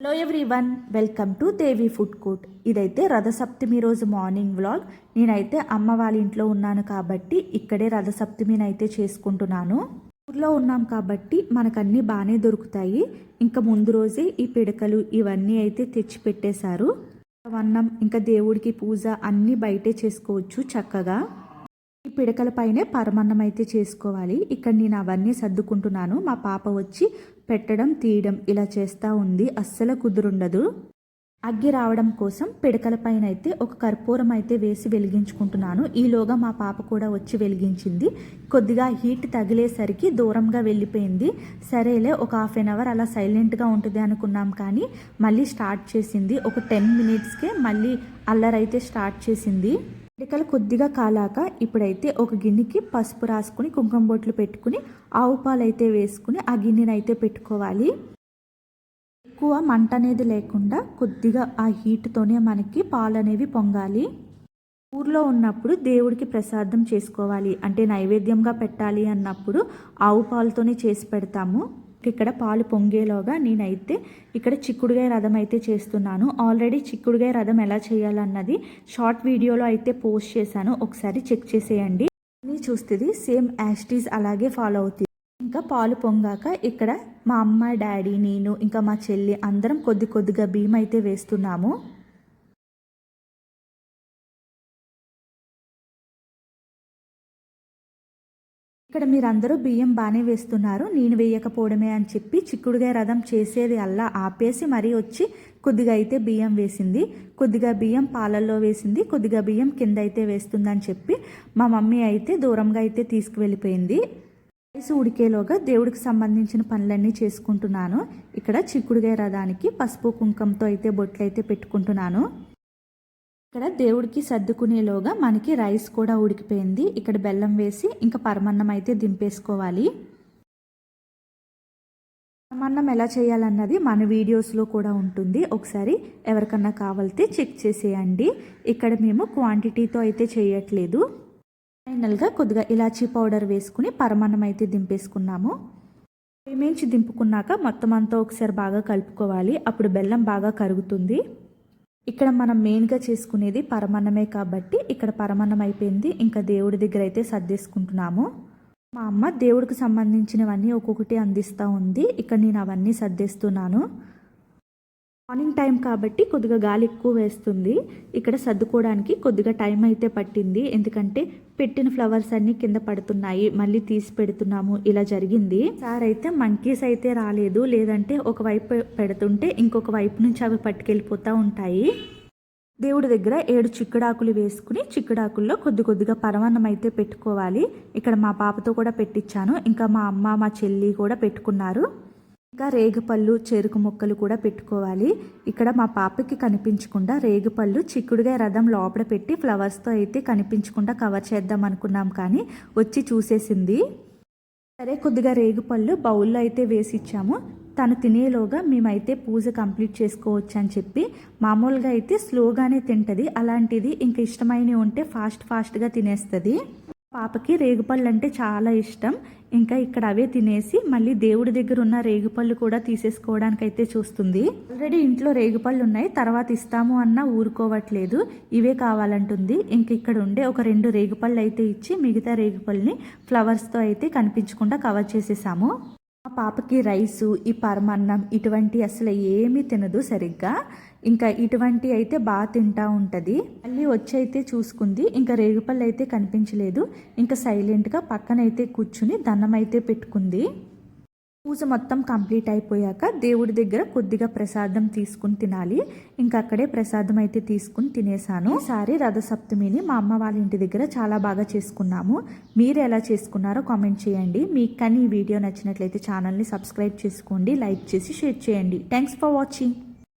Hello everyone welcome to Devi food court ఇదైతే రథసప్తమి రోజు morning vlog నేనైతే అమ్మ వాళ్ళ ఇంట్లో ఉన్నాను కాబట్టి ఇక్కడే రథసప్తమిని అయితే చేసుకుంటున్నాను. ఊర్లో ఉన్నాం కాబట్టి మనకు అన్నీ బాగానే దొరుకుతాయి. ఇంకా ముందు రోజే ఈ పిడకలు ఇవన్నీ అయితే తెచ్చి పెట్టేశారు అన్నం ఇంకా దేవుడికి పూజ అన్నీ బయటే చేసుకోవచ్చు చక్కగా. ఈ పిడకలపైనే పరమన్నం అయితే చేసుకోవాలి. ఇక్కడ నేను అవన్నీ సర్దుకుంటున్నాను. మా పాప వచ్చి పెట్టడం తీయడం ఇలా చేస్తూ ఉంది. అస్సలు కుదురుండదు. అగ్గి రావడం కోసం పిడకల పైన అయితే ఒక కర్పూరం అయితే వేసి వెలిగించుకుంటున్నాను. ఈలోగా మా పాప కూడా వచ్చి వెలిగించింది. కొద్దిగా హీట్ తగిలేసరికి దూరంగా వెళ్ళిపోయింది. సరేలే ఒక హాఫ్ అన్ అవర్ అలా సైలెంట్గా ఉంటుంది అనుకున్నాం కానీ మళ్ళీ స్టార్ట్ చేసింది. ఒక టెన్ మినిట్స్కే మళ్ళీ అల్లరైతే స్టార్ట్ చేసింది. పిడకలు కొద్దిగా కాలాక ఇప్పుడైతే ఒక గిన్నెకి పసుపు రాసుకుని కుంకుమ బొట్లు పెట్టుకుని ఆవు పాలు అయితే వేసుకుని ఆ గిన్నెని అయితే పెట్టుకోవాలి. ఎక్కువ మంట అనేది లేకుండా కొద్దిగా ఆ హీట్తోనే మనకి పాలు అనేవి పొంగాలి. ఊర్లో ఉన్నప్పుడు దేవుడికి ప్రసాదం చేసుకోవాలి. అంటే నైవేద్యంగా పెట్టాలి అన్నప్పుడు ఆవు పాలతోనే చేసి పెడతాము. ఇక్కడ పాలు పొంగేలోగా నేనైతే ఇక్కడ చిక్కుడుగాయ రథం అయితే చేస్తున్నాను. ఆల్రెడీ చిక్కుడుగాయ రథం ఎలా చేయాలన్నది షార్ట్ వీడియోలో అయితే పోస్ట్ చేశాను. ఒకసారి చెక్ చేసేయండి. అన్నీ చూస్తుంది సేమ్ యాస్టీస్ అలాగే ఫాలో అవుతుంది. ఇంకా పాలు పొంగాక ఇక్కడ మా అమ్మ డాడీ నేను ఇంకా మా చెల్లి అందరం కొద్ది కొద్దిగా భీమైతే అయితే వేస్తున్నాము. ఇక్కడ మీరందరూ బియ్యం బాగానే వేస్తున్నారు నేను వేయకపోవడమే అని చెప్పి చిక్కుడుగా రథం చేసేది అల్లా ఆపేసి మరీ వచ్చి కొద్దిగా అయితే బియ్యం వేసింది కొద్దిగా బియ్యం పాలల్లో వేసింది కొద్దిగా బియ్యం కింద అయితే వేస్తుందని చెప్పి మా మమ్మీ అయితే దూరంగా అయితే తీసుకువెళ్ళిపోయింది. రైస్ ఉడికేలోగా దేవుడికి సంబంధించిన పనులన్నీ చేసుకుంటున్నాను. ఇక్కడ చిక్కుడుగాయ రథానికి పసుపు కుంకంతో అయితే బొట్లు అయితే పెట్టుకుంటున్నాను. ఇక్కడ దేవుడికి సర్దుకునేలోగా మనకి రైస్ కూడా ఉడికిపోయింది. ఇక్కడ బెల్లం వేసి ఇంకా పరమన్నం అయితే దింపేసుకోవాలి. పరమన్నం ఎలా చేయాలన్నది మన వీడియోస్లో కూడా ఉంటుంది. ఒకసారి ఎవరికన్నా కావాలితే చెక్ చేసేయండి. ఇక్కడ మేము క్వాంటిటీతో అయితే చేయట్లేదు. ఫైనల్గా కొద్దిగా ఇలాచీ పౌడర్ వేసుకుని పరమన్నం అయితే దింపేసుకున్నాము. పేమెంచి దింపుకున్నాక మొత్తం అంతా ఒకసారి బాగా కలుపుకోవాలి. అప్పుడు బెల్లం బాగా కరుగుతుంది. ఇక్కడ మనం మెయిన్గా చేసుకునేది పరమన్నమే కాబట్టి ఇక్కడ పరమన్నం అయిపోయింది. ఇంకా దేవుడి దగ్గర అయితే సర్దేసుకుంటున్నాము. మా అమ్మ దేవుడికి సంబంధించినవన్నీ ఒక్కొక్కటి అందిస్తూ ఉంది. ఇక్కడ నేను అవన్నీ సర్దేస్తున్నాను. మార్నింగ్ టైం కాబట్టి కొద్దిగా గాలి ఎక్కువ వేస్తుంది. ఇక్కడ సర్దుకోవడానికి కొద్దిగా టైం అయితే పట్టింది. ఎందుకంటే పెట్టిన ఫ్లవర్స్ అన్నీ కింద పడుతున్నాయి. మళ్ళీ తీసి పెడుతున్నాము. ఇలా జరిగింది. సార్ అయితే మంకీస్ అయితే రాలేదు. లేదంటే ఒక వైపు పెడుతుంటే ఇంకొక వైపు నుంచి అవి పట్టుకెళ్ళిపోతూ ఉంటాయి. దేవుడి దగ్గర ఏడు చిక్కుడాకులు వేసుకుని చిక్కుడాకుల్లో కొద్ది కొద్దిగా పరమాన్నం అయితే పెట్టుకోవాలి. ఇక్కడ మా పాపతో కూడా పెట్టించాను ఇంకా మా అమ్మ మా చెల్లి కూడా పెట్టుకున్నారు. ఇంకా రేగుపళ్ళు చెరుకు ముక్కలు కూడా పెట్టుకోవాలి. ఇక్కడ మా పాపకి కనిపించకుండా రేగుపళ్ళు చిక్కుడుగా రథం లోపల పెట్టి ఫ్లవర్స్తో అయితే కనిపించకుండా కవర్ చేద్దాం అనుకున్నాం కానీ వచ్చి చూసేసింది. సరే కొద్దిగా రేగుపళ్ళు బౌల్లో అయితే వేసి ఇచ్చాము తను తినేలోగా మేమైతే పూజ కంప్లీట్ చేసుకోవచ్చు అని చెప్పి మామూలుగా అయితే స్లోగానే తింటుంది. అలాంటిది ఇంకా ఇష్టమైనవి ఉంటే ఫాస్ట్ ఫాస్ట్గా తినేస్తుంది. పాపకి రేగుపళ్ళు అంటే చాలా ఇష్టం. ఇంకా ఇక్కడ అవే తినేసి మళ్ళీ దేవుడి దగ్గర ఉన్న రేగుపళ్ళు కూడా తీసేసుకోవడానికి అయితే చూస్తుంది. ఆల్రెడీ ఇంట్లో రేగుపళ్ళు ఉన్నాయి తర్వాత ఇస్తాము అన్న ఊరుకోవట్లేదు. ఇవే కావాలంటుంది. ఇంక ఇక్కడ ఉండే ఒక రెండు రేగుపళ్ళు అయితే ఇచ్చి మిగతా రేగుపళ్ళని ఫ్లవర్స్తో అయితే కనిపించకుండా కవర్ చేసేసాము. మా పాపకి రైసు ఈ పరమాన్నం ఇటువంటి అసలు ఏమీ తినదు సరిగ్గా. ఇంకా ఇటువంటి అయితే బాగా తింటా ఉంటుంది. మళ్ళీ వచ్చి అయితే చూసుకుంది. ఇంకా రేగుపల్లి అయితే కనిపించలేదు. ఇంకా సైలెంట్గా పక్కనైతే కూర్చుని దన్నం అయితే పెట్టుకుంది. పూజ మొత్తం కంప్లీట్ అయిపోయాక దేవుడి దగ్గర కొద్దిగా ప్రసాదం తీసుకుని తినాలి. ఇంకా అక్కడే ప్రసాదం అయితే తీసుకుని తినేసాను. ఈసారి రథసప్తమిని మా అమ్మ వాళ్ళ ఇంటి దగ్గర చాలా బాగా చేసుకున్నాము. మీరు ఎలా చేసుకున్నారో కామెంట్ చేయండి. మీకు కానీ ఈ వీడియో నచ్చినట్లయితే ఛానల్ని సబ్స్క్రైబ్ చేసుకోండి లైక్ చేసి షేర్ చేయండి. Thanks for watching.